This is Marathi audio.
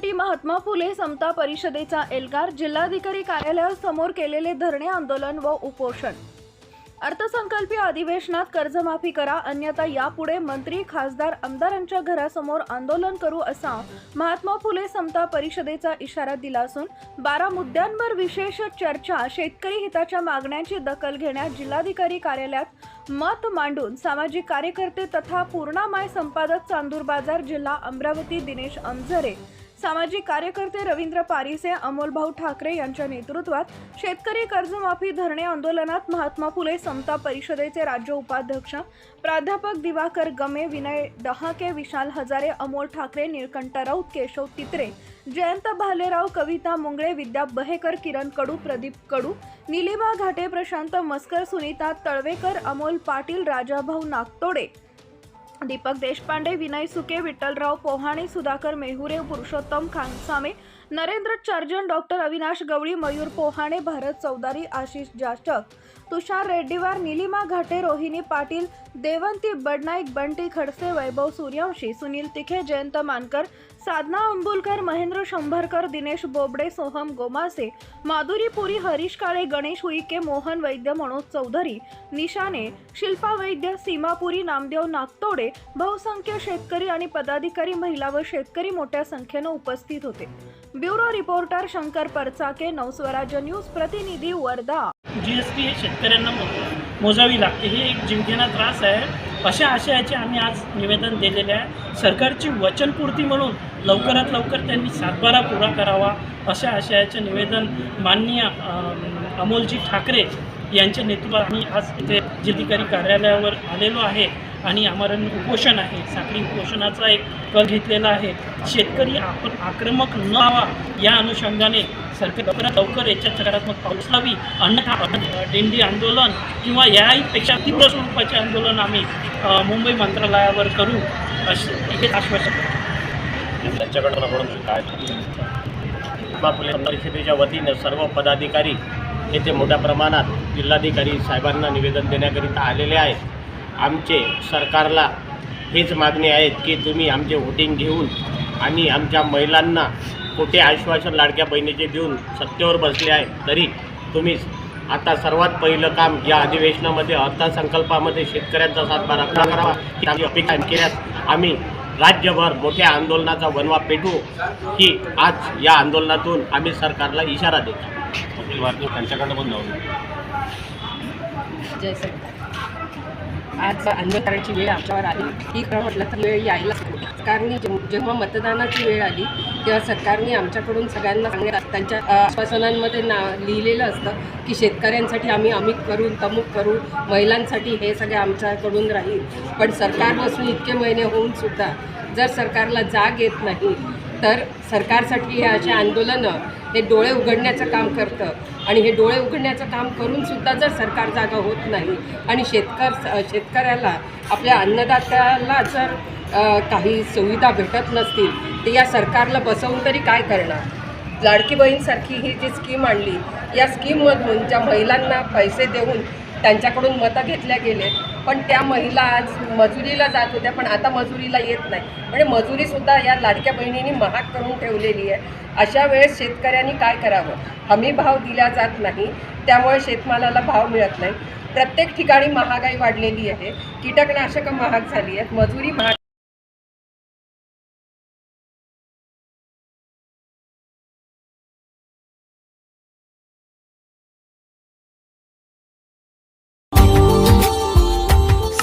शेतकऱ्यांच्या महात्मा फुले समता परिषदेचा एल्गार जिल्हाधिकारी कार्यालयासमोर केलेले धरणे आंदोलन व उपोषण. अर्थसंकल्पीय अधिवेशनात कर्जमाफी करा अन्यथा यापुढे मंत्री खासदार आमदारांच्या घरासमोर आंदोलन करू असा महात्मा फुले समता परिषदेचा इशारा दिला असून बारा मुद्द्यांवर विशेष चर्चा शेतकरी हिताच्या मागण्यांची दखल घेण्यात जिल्हाधिकारी कार्यालयात मत मांडून सामाजिक कार्यकर्ते तथा पूर्णामाय संपादक चांदूर बाजार जिल्हा अमरावती दिनेश अमझरे सामाजिक कार्यकर्ते रवींद्र पारिसे अमोलभाऊ ठाकरे यांच्या नेतृत्वात शेतकरी कर्जमाफी धरणे आंदोलनात महात्मा फुले समता परिषदेचे राज्य उपाध्यक्ष प्राध्यापक दिवाकर गमे विनय डहाके विशाल हजारे अमोल ठाकरे निळकंठ राऊत केशव तित्रे जयंत भालेराव कविता मुंगळे विद्या बहेकर किरण कडू प्रदीप कडू निलिमा घाटे प्रशांत मस्कर सुनीता तळवेकर अमोल पाटील राजाभाऊ नागतोडे दीपक देशपांडे विनय सुके विठ्ठलराव पोहाणे सुधाकर मेहुरे पुरुषोत्तम खानसामे नरेंद्र चार्जन डॉक्टर अविनाश गवळी मयूर पोहाणे भारत चौधारी आशिष जाचक तुषार रेड्डीवार निलिमा घाटे रोहिणी पाटील देवंती बडनाईक बंटी खडसे वैभव सूर्यवंशी सुनील तिखे जयंत मानकर साधना अंबुलकर महेंद्र शंभरकर दिनेश बोबडे सोहम गोमासे माधुरी पुरी हरीश काळे गणेश उईके मोहन वैद्य मनोज चौधरी निशाने शिल्पा वैद्य सीमापुरी नामदेव नागतोडे बहुसंख्य शेतकरी आणि पदाधिकारी महिला व शेतकरी मोठ्या संख्येनं उपस्थित होते. Bureau reporter Shankar Parchake Navswarajya news प्रतिनिधी वर्धा. जी एस हे शेतकऱ्यांना मोजावी लागते. हे एक जीवघेणा त्रास आहे. अशा आशयाचे आम्ही आज निवेदन दिलेले आहे. सरकारची वचनपूर्ती म्हणून लवकरात लवकर त्यांनी सातबारा पुरा करावा अशा आशयाचे निवेदन माननीय अमोलजी ठाकरे यांच्या नेतृत्वात आम्ही आज इथे जिल्हाधिकारी कार्यालयावर आलेलो आहे. आणि आमरण उपोषण आहे. साखळी उपोषणाचा एक कल घेतलेला आहे. शेतकरी आपण आक्रमक न व्हावा या अनुषंगाने सरकार लवकरात लवकर याच्यात सकारात्मक पाऊल उचलावी. अन्यथा दिंडी आंदोलन किंवा याहीपेक्षा तीव्र स्वरूपाचे आंदोलन आम्ही मुंबई मंत्रालयावर करू असे हे आश्वासन. त्यांच्याकडून आपण फुले परिषदेच्या वतीनं सर्व पदाधिकारी येथे मोठ्या प्रमाणात जिल्हाधिकारी साहेबांना निवेदन देण्याकरिता आलेले आहेत. आमचे सरकारला हेच मागणी आहेत की तुम्ही आमचे व्होटिंग घेऊन आणि आमच्या महिलांना खोटे आश्वासन लाडक्या बहिणीचे देऊन सत्तेवर बसले आहे तरी तुम्ही आता सर्वात पहिलं काम या अधिवेशनामध्ये अर्थसंकल्पामध्ये शेतकऱ्यांचा सातबारा करावा. आमची अपेक्षा केल्यास आम्ही राज्यभर मोठ्या आंदोलनाचा वनवा पेटू ही आज या आंदोलनातून आम्ही सरकारला इशारा देतो. त्यांच्याकडनं पण जय सरकार आज अंधकाराची वेळ आमच्यावर आली. ही खरं म्हटलं तर वेळ यायला सरकारने जेव्हा मतदानाची वेळ आली तेव्हा सरकारने आमच्याकडून सगळ्यांना सांगण्यात त्यांच्या आश्वासनांमध्ये ना लिहिलेलं असतं की शेतकऱ्यांसाठी आम्ही अमुक करू तमुक करू महिलांसाठी हे सगळे आमच्याकडून राहील. पण सरकार बसून इतके महिने होऊन सुद्धा जर सरकारला जाग येत नाही तर सरकारसाठी हे असे आंदोलनं हे डोळे उघडण्याचं काम करतं. आणि हे डोळे उघडण्याचं काम करूनसुद्धा जर सरकार जागा होत नाही आणि शेतकर शेतकऱ्याला आपल्या अन्नदात्याला जर काही सुविधा भेटत नसतील तर या सरकारला बसवून तरी काय करणार? लाडकी बहीणसारखी ही जी स्कीम आणली या स्कीममधून ज्या महिलांना पैसे देऊन त्यांच्याकडून मतं घेतल्या गेले पण त्या महिला आज मजुरीला जात होत्या पण आता मजुरीला येत नाही. म्हणजे मजुरीसुद्धा या लाडक्या बहिणींनी महाग करून ठेवलेली आहे. अशा वेळेस शेतकऱ्यांनी काय करावं? हमी भाव दिला जात नाही त्यामुळे शेतमालाला भाव मिळत नाही. प्रत्येक ठिकाणी महागाई वाढलेली आहे. कीटकनाशकं महाग झाली आहेत मजुरी महाग